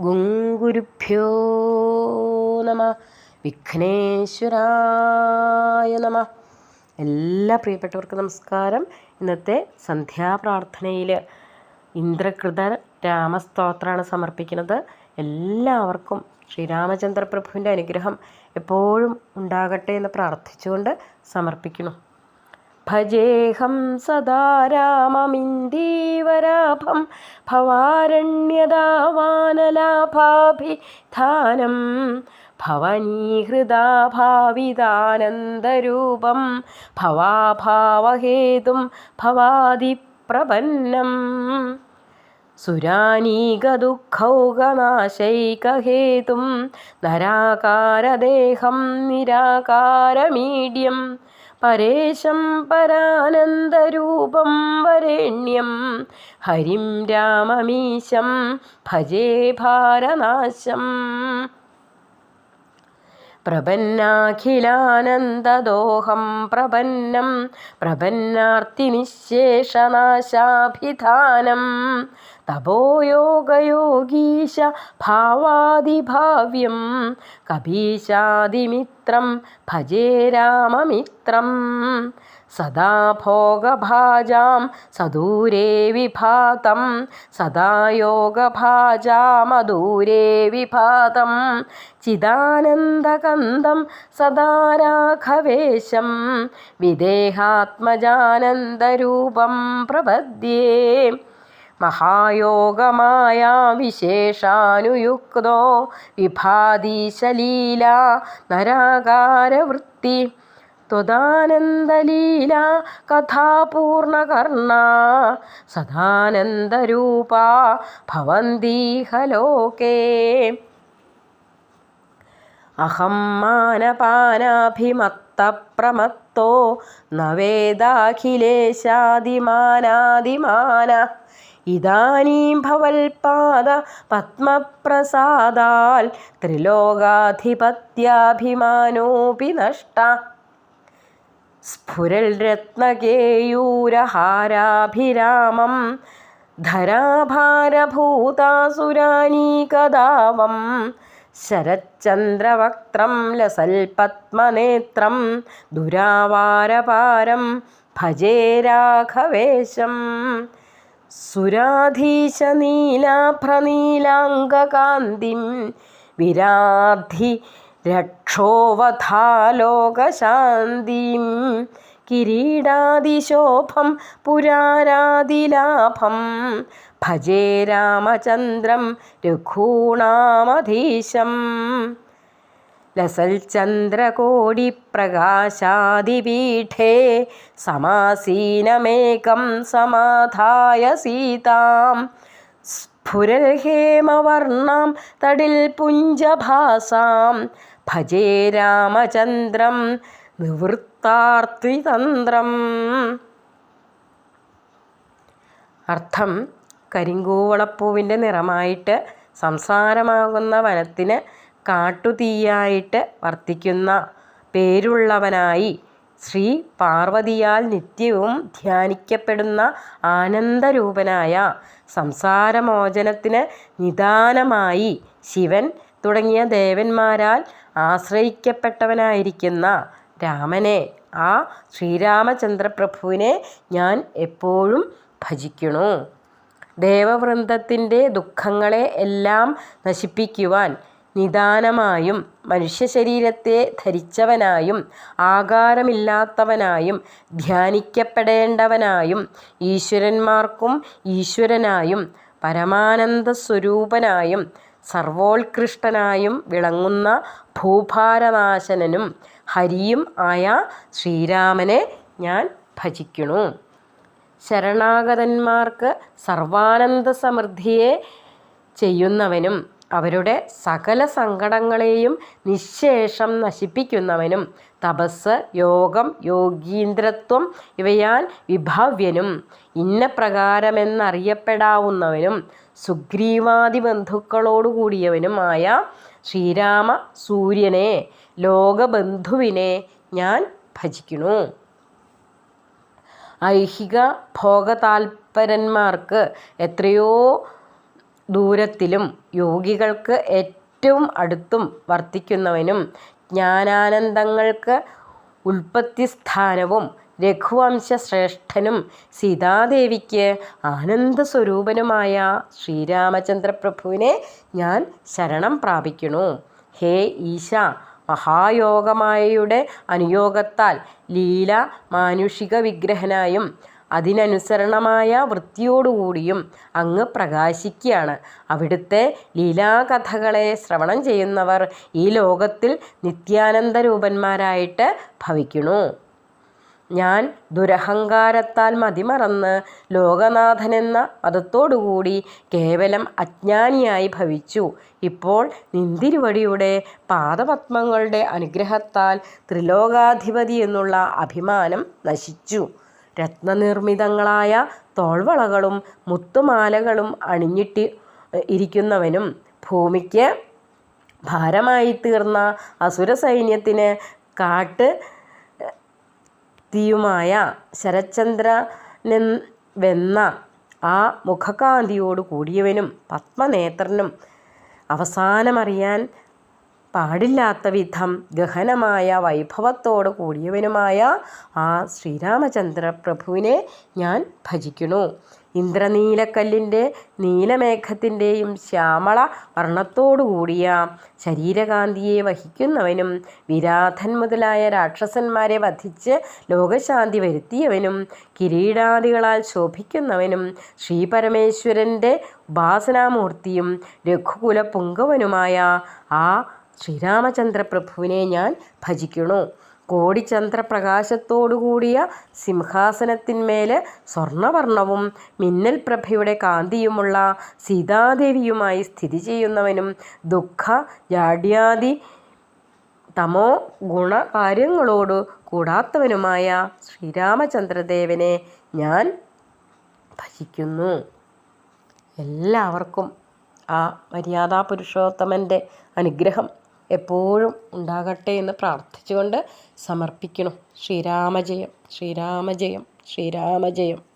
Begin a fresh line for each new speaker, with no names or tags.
ഗുങ്കുരുഭ്യോ നമ. വിഘ്നേശ്വരായ നമ. എല്ലാ പ്രിയപ്പെട്ടവർക്കും നമസ്കാരം. ഇന്നത്തെ സന്ധ്യാപ്രാർത്ഥനയിൽ ഇന്ദ്രകൃത രാമസ്തോത്രമാണ് സമർപ്പിക്കുന്നത്. എല്ലാവർക്കും ശ്രീരാമചന്ദ്ര പ്രഭുവിന്റെ അനുഗ്രഹം എപ്പോഴും ഉണ്ടാകട്ടെ എന്ന് പ്രാർത്ഥിച്ചുകൊണ്ട് സമർപ്പിക്കുന്നു. ഭജേഹം സദാ രാമമിന്ദീവരാഭം ഭവാരണ്യതാവാനലാഭാഭിധാനം ഭവനീഹൃദാഭാവിതാനന്ദരൂപം ഭവാഭാവഹേതും ഭവാദിപ്രപന്നം. സുരാനീകദുഃഖൗകനാശൈകഹേതും നരാകാരദേഹം നിരാകാരമീഡ്യം പരേശം പരാനന്ദരൂപം വരേണ്യം. ഹരിം രാമമീശം ഭജേ ഭാരനാശം. പ്രപന്നാഖിലാനന്ദദോഹം പ്രപന്നം പ്രപന്നാർത്തിനിശേഷനാശാഭിധാനം. തപോയോഗയോഗീശ ഭാവാദിഭാവ്യം കപീശാദിമിത്രം ഭജേ രാമമിത്രം. സദാ ഭോഗഭാജാം സദൂരേ വിഭാതം. സദാ യോഗഭാജാമദൂരേ വിഭാതം. ചിദാനന്ദകന്ദം സദാ രാഘവേശം വിദേഹാത്മജാനന്ദരൂപം പ്രപദ്യേ. മഹായോഗമായ വിശേഷാനുയുക്തോ വിഭാതീശലീല നരാകാരവൃത്തി. ത്വദാനന്ദലീല കഥാപൂർണകർണ സദാനന്ദരൂപ ഭവന്തീഹ ലോകേ അഹം മാനപാനാഭിമത്തപ്രമത്തോ ന വേദാഖിലേശാദിമാനാദിമാന. ഇതാനീം ഭവൽപാദ പത്മപ്രസാദാൽ ത്രിലോകാധിപത്യാഭിമാനോപി നഷ്ട. സ്ഫുരൽ രത്നകേയൂരഹാരാഭിരാമം ധരാഭാരഭൂതാസുരാനീകദാവം ശരച്ചന്ദ്രവക്ത്രം ലസൽപത്മനേത്രം ദുരാവാരപാരം ഭജേ രാഘവേശം. സുരാധീശനീലാഭ്രനീലാംഗകാന്തിം വിരാധി രക്ഷോവധാലോകശാന്തിം കിരീടാദിശോഭം പുരാരാദിലാഭം ഭജേ രാമചന്ദ്രം രഘൂണാമധീശം. ലസൽചന്ദ്രകോടിപ്രകാശാദിപീഠേ സമാസീനമേകം സമാധായ സീതാം. സ്ഫുരൽഹേമവർണാം തടിൽ പുഞ്ചഭാസാം ഭജേ രാമചന്ദ്രം നിവൃത്താർത്തിതന്ത്രം. അർത്ഥം കരിങ്കൂവളപ്പൂവിന്റെ നിറമായിട്ട് സംസാരമാകുന്ന വനത്തിന് കാട്ടുതീയായിട്ട് വർത്തിക്കുന്ന പേരുള്ളവനായി ശ്രീ പാർവതിയാൽ നിത്യവും ധ്യാനിക്കപ്പെടുന്ന ആനന്ദരൂപനായ സംസാരമോചനത്തിന് നിദാനമായി ശിവൻ തുടങ്ങിയ ദേവന്മാരാൽ ആശ്രയിക്കപ്പെട്ടവനായിരിക്കുന്ന രാമനെ ആ ശ്രീരാമചന്ദ്രപ്രഭുവിനെ ഞാൻ എപ്പോഴും ഭജിക്കണു. ദേവവൃന്ദത്തിന്റെ ദുഃഖങ്ങളെ എല്ലാം നശിപ്പിക്കുവാൻ നിദാനമായും മനുഷ്യശരീരത്തെ ധരിച്ചവനായും ആകാരമില്ലാത്തവനായും ധ്യാനിക്കപ്പെടേണ്ടവനായും ഈശ്വരന്മാർക്കും ഈശ്വരനായും പരമാനന്ദ സ്വരൂപനായും സർവോത്കൃഷ്ടനായും വിളങ്ങുന്ന ഭൂഭാരനാശനനും ഹരിയും ആയ ശ്രീരാമനെ ഞാൻ ഭജിക്കണു ശരണാഗതന്മാർക്ക് സർവാനന്ദ സമൃദ്ധിയെ ചെയ്യുന്നവനും അവരുടെ സകല സങ്കടങ്ങളെയും നിശേഷം നശിപ്പിക്കുന്നവനും തപസ് യോഗം യോഗീന്ദ്രത്വം ഇവയാൽ വിഭാവ്യനും. ഇന്ന പ്രകാരമെന്നറിയപ്പെടാവുന്നവനും സുഗ്രീവാദി ബന്ധുക്കളോടുകൂടിയവനുമായ ശ്രീരാമ സൂര്യനെ ലോകബന്ധുവിനെ ഞാൻ ഭജിക്കുന്നു. ഐഹിക ഭോഗതാൽപരന്മാർക്ക് എത്രയോ ദൂരത്തിലും യോഗികൾക്ക് ഏറ്റവും അടുത്തും വർത്തിക്കുന്നവനും ജ്ഞാനാനന്ദങ്ങൾക്ക് ഉൽപ്പത്തിസ്ഥാനവും രഘുവംശശ്രേഷ്ഠനും സീതാദേവിക്ക് ആനന്ദസ്വരൂപനുമായ ശ്രീരാമചന്ദ്രപ്രഭുവിനെ ഞാൻ ശരണം പ്രാപിക്കണു ഹേ ഈശ മഹായോഗമായയുടെ അനുയോഗത്താൽ ലീല മാനുഷിക വിഗ്രഹനായും അതിനനുസരണമായ വൃത്തിയോടുകൂടിയും അങ്ങ് പ്രകാശിക്കുകയാണ്. അവിടുത്തെ ലീലാകഥകളെ ശ്രവണം ചെയ്യുന്നവർ ഈ ലോകത്തിൽ നിത്യാനന്ദരൂപന്മാരായിട്ട് ഭവിക്കണു ഞാൻ ദുരഹങ്കാരത്താൽ മതിമറന്ന് ലോകനാഥനെന്ന മതത്തോടുകൂടി കേവലം അജ്ഞാനിയായി ഭവിച്ചു. ഇപ്പോൾ നിന്തിരുവടിയുടെ പാദപത്മങ്ങളുടെ അനുഗ്രഹത്താൽ ത്രിലോകാധിപതി എന്നുള്ള അഭിമാനം നശിച്ചു. രത്നനിർമ്മിതങ്ങളായ തോൾവളകളും മുത്തുമാലകളും അണിഞ്ഞിട്ട് ഇരിക്കുന്നവനും ഭൂമിക്ക് ഭാരമായി തീർന്ന അസുര സൈന്യത്തിന് കാട്ട് തീയുമായ ശരചന്ദ്രനെ വെന്ന ആ മുഖകാന്തിയോട് കൂടിയവനും പത്മനേത്രനും അവസാനമറിയാൻ പാടില്ലാത്ത വിധം ഗഹനമായ വൈഭവത്തോട് കൂടിയവനുമായ ആ ശ്രീരാമചന്ദ്ര പ്രഭുവിനെ ഞാൻ ഭജിക്കുന്നു. ഇന്ദ്രനീലക്കല്ലിന്റെ നീലമേഘത്തിന്റെയും ശ്യാമള വർണത്തോടുകൂടിയ ശരീരകാന്തിയെ വഹിക്കുന്നവനും വിരാധൻ മുതലായ രാക്ഷസന്മാരെ വധിച്ച് ലോകശാന്തി വരുത്തിയവനും കിരീടാദികളാൽ ശോഭിക്കുന്നവനും ശ്രീപരമേശ്വരന്റെ ഉപാസനാമൂർത്തിയും രഘുകുല പുങ്കവനുമായ ആ ശ്രീരാമചന്ദ്രപ്രഭുവിനെ ഞാൻ ഭജിക്കുന്നു. കോടിചന്ദ്രപ്രകാശത്തോടുകൂടിയ സിംഹാസനത്തിന്മേൽ സ്വർണവർണവും മിന്നൽ പ്രഭയുടെ കാന്തിയുമുള്ള സീതാദേവിയുമായി സ്ഥിതി ചെയ്യുന്നവനും ദുഃഖ ജാഡ്യാദി തമോ ഗുണകാര്യങ്ങളോട് കൂടാത്തവനുമായ ശ്രീരാമചന്ദ്രദേവനെ ഞാൻ ഭജിക്കുന്നു. എല്ലാവർക്കും ആ മര്യാദാ പുരുഷോത്തമന്റെ അനുഗ്രഹം എപ്പോഴും ഉണ്ടാകട്ടെ എന്ന് പ്രാർത്ഥിച്ചുകൊണ്ട് സമർപ്പിക്കണം. ശ്രീരാമജയം ശ്രീരാമജയം ശ്രീരാമജയം